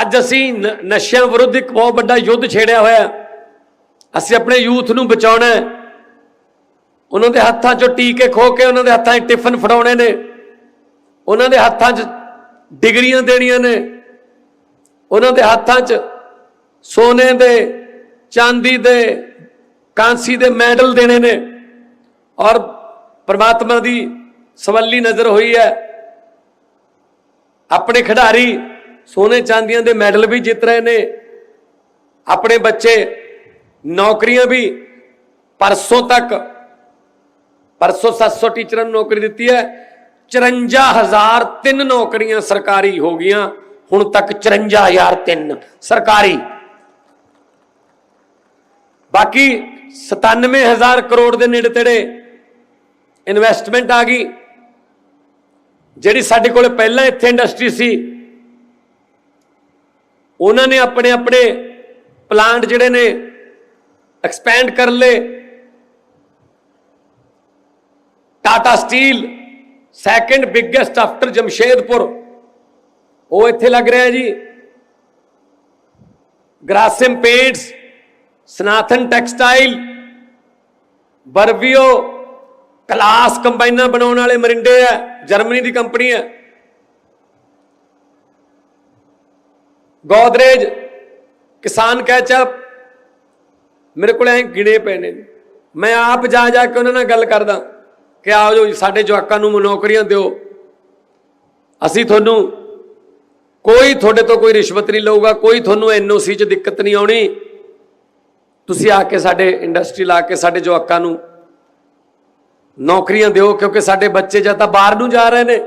ਅੱਜ ਅਸੀਂ ਨ- ਨਸ਼ਿਆਂ ਵਿਰੁੱਧ ਇੱਕ ਬਹੁਤ ਵੱਡਾ ਯੁੱਧ ਛੇੜਿਆ ਹੋਇਆ। ਅਸੀਂ ਆਪਣੇ ਯੂਥ ਨੂੰ ਬਚਾਉਣਾ ਹੈ। ਉਹਨਾਂ ਦੇ ਹੱਥਾਂ 'ਚੋਂ ਟੀਕੇ ਖੋ ਕੇ ਉਹਨਾਂ ਦੇ ਹੱਥਾਂ 'ਚ ਟਿਫਨ ਫੜਾਉਣੇ ਨੇ। ਉਹਨਾਂ ਦੇ ਹੱਥਾਂ 'ਚ ਡਿਗਰੀਆਂ ਦੇਣੀਆਂ ਨੇ। ਉਹਨਾਂ ਦੇ ਹੱਥਾਂ 'ਚ ਸੋਨੇ ਦੇ, ਚਾਂਦੀ ਦੇ, ਕਾਂਸੀ ਦੇ ਮੈਡਲ ਦੇਣੇ ਨੇ। ਔਰ ਪ੍ਰਮਾਤਮਾ ਦੀ ਸਵੱਲੀ ਨਜ਼ਰ ਹੋਈ ਹੈ। ਆਪਣੇ ਖਿਡਾਰੀ ਸੋਨੇ ਚਾਂਦੀਆਂ ਦੇ ਮੈਡਲ ਵੀ ਜਿੱਤ ਰਹੇ ਨੇ। ਆਪਣੇ ਬੱਚੇ ਨੌਕਰੀਆਂ ਵੀ ਪਰਸੋਂ ਤੱਕ, ਪਰਸੋਂ 700 ਟੀਚਰਾਂ ਨੂੰ ਨੌਕਰੀ ਦਿੱਤੀ ਹੈ। 54000 ਤਿੰਨ ਨੌਕਰੀਆਂ ਸਰਕਾਰੀ ਹੋ ਗਈਆਂ, ਹੁਣ ਤੱਕ 54000 ਤਿੰਨ ਸਰਕਾਰੀ। ਬਾਕੀ 97000 ਕਰੋੜ ਦੇ ਨੇੜੇ ਤੇੜੇ ਇਨਵੈਸਟਮੈਂਟ ਆ ਗਈ। ਜਿਹੜੀ ਸਾਡੇ ਕੋਲ ਪਹਿਲਾਂ ਇੱਥੇ ਇੰਡਸਟਰੀ ਸੀ ਉਹਨਾਂ ਨੇ ਆਪਣੇ ਆਪਣੇ ਪਲਾਂਟ ਜਿਹੜੇ ਨੇ ਐਕਸਪੈਂਡ ਕਰ ਲਏ। Tata steel second biggest after Jamshedpur ਉਹ ਇੱਥੇ ਲੱਗ ਰਿਹਾ ਜੀ। ਗ੍ਰਾਸਿਮ ਪੇਂਟਸ ਸਨਾਥਨ ਟੈਕਸਟਾਈਲ ਬਰਵੀਓ ਕਲਾਸ ਕੰਬਾਈਨਾਂ ਬਣਾਉਣ ਵਾਲੇ ਮਰਿੰਡੇ ਆ ਜਰਮਨੀ ਦੀ ਕੰਪਨੀ ਹੈ। ਗੋਦਰੇਜ, ਕਿਸਾਨ ਕੈਚਅਪ ਮੇਰੇ ਕੋਲ ਐ ਗਿਣੇ ਪਏ ਨੇ। ਮੈਂ ਆਪ ਜਾ ਜਾ ਕੇ ਉਹਨਾਂ ਨਾਲ ਗੱਲ ਕਰਦਾ ਕਿ ਆਓ ਜੋ ਸਾਡੇ ਜਵਾਕਾਂ ਨੂੰ ਨੌਕਰੀਆਂ ਦਿਓ। ਅਸੀਂ ਤੁਹਾਨੂੰ ਕੋਈ ਤੁਹਾਡੇ ਤੋਂ ਕੋਈ ਰਿਸ਼ਵਤ ਨਹੀਂ ਲਊਗਾ, ਕੋਈ ਤੁਹਾਨੂੰ ਐਨਓਸੀ 'ਚ ਦਿੱਕਤ ਨਹੀਂ ਆਉਣੀ। ਤੁਸੀਂ ਆ ਕੇ ਸਾਡੇ ਇੰਡਸਟਰੀ ਲਾ ਕੇ ਸਾਡੇ ਜਵਾਕਾਂ ਨੂੰ ਨੌਕਰੀਆਂ ਦਿਓ, ਕਿਉਂਕਿ ਸਾਡੇ ਬੱਚੇ ਜਾਂ ਤਾਂ ਬਾਹਰ ਨੂੰ ਜਾ ਰਹੇ ਨੇ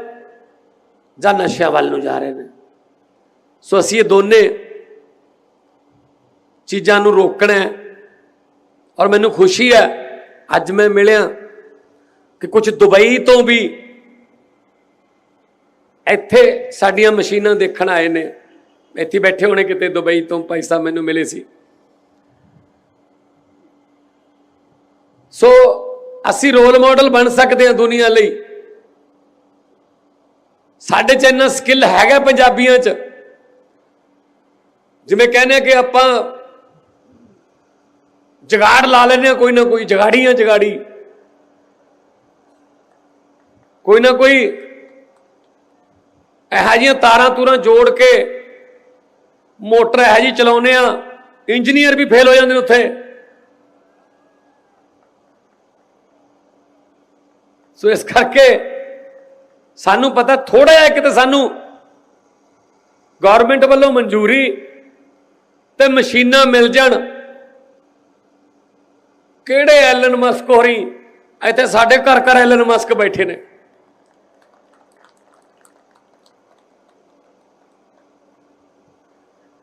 ਜਾਂ ਨਸ਼ਿਆਂ ਵੱਲ ਨੂੰ ਜਾ ਰਹੇ ਨੇ। ਸੋ ਅਸੀਂ ਇਹ ਦੋਨੇ ਚੀਜ਼ਾਂ ਨੂੰ ਰੋਕਣਾ ਹੈ ਔਰ ਮੈਨੂੰ ਖੁਸ਼ੀ ਹੈ, ਅੱਜ ਮੈਂ ਮਿਲਿਆ ਕਿ ਕੁਝ ਦੁਬਈ ਤੋਂ ਵੀ ਇੱਥੇ ਸਾਡੀਆਂ ਮਸ਼ੀਨਾਂ ਦੇਖਣ ਆਏ ਨੇ। ਇੱਥੇ ਬੈਠੇ ਹੋਣੇ ਕਿਤੇ ਦੁਬਈ ਤੋਂ ਭਾਈ ਸਾਹਿਬ ਮੈਨੂੰ ਮਿਲੇ ਸੀ। ਸੋ ਅਸੀਂ ਰੋਲ ਮਾਡਲ ਬਣ ਸਕਦੇ ਹਾਂ ਦੁਨੀਆ ਲਈ। ਸਾਡੇ ਚ ਇੰਨਾ ਸਕਿੱਲ ਹੈਗਾ ਪੰਜਾਬੀਆਂ ਚ। ਜਿਵੇਂ ਕਹਿੰਦੇ ਆ ਕਿ ਆਪਾਂ ਜਗਾੜ ਲਾ ਲੈਨੇ ਆ, ਕੋਈ ਨਾ ਕੋਈ ਜਗਾੜੀਆਂ ਜਗਾੜੀ। ਕੋਈ ਨਾ ਕੋਈ ਇਹੋ ਜਿਹੀਆਂ ਤਾਰਾਂ ਤੂਰਾਂ ਜੋੜ ਕੇ ਮੋਟਰ ਇਹੋ ਜੀ ਚਲਾਉਨੇ ਆ, ਇੰਜੀਨੀਅਰ ਵੀ ਫੇਲ ਹੋ ਜਾਂਦੇ ਨੇ ਉੱਥੇ। ਸੋ ਇਸ ਕਰਕੇ ਸਾਨੂੰ ਪਤਾ ਥੋੜਾ ਜਿਹਾ ਕਿਤੇ ਸਾਨੂੰ ਗਵਰਨਮੈਂਟ ਵੱਲੋਂ ਮਨਜ਼ੂਰੀ ਤੇ ਮਸ਼ੀਨਾਂ ਮਿਲ ਜਾਣ। ਕਿਹੜੇ ਐਲਨ ਮਸਕ ਹੋਰੀ? ਇੱਥੇ ਸਾਡੇ ਘਰ ਘਰ ਐਲਨ ਮਸਕ ਬੈਠੇ ਨੇ।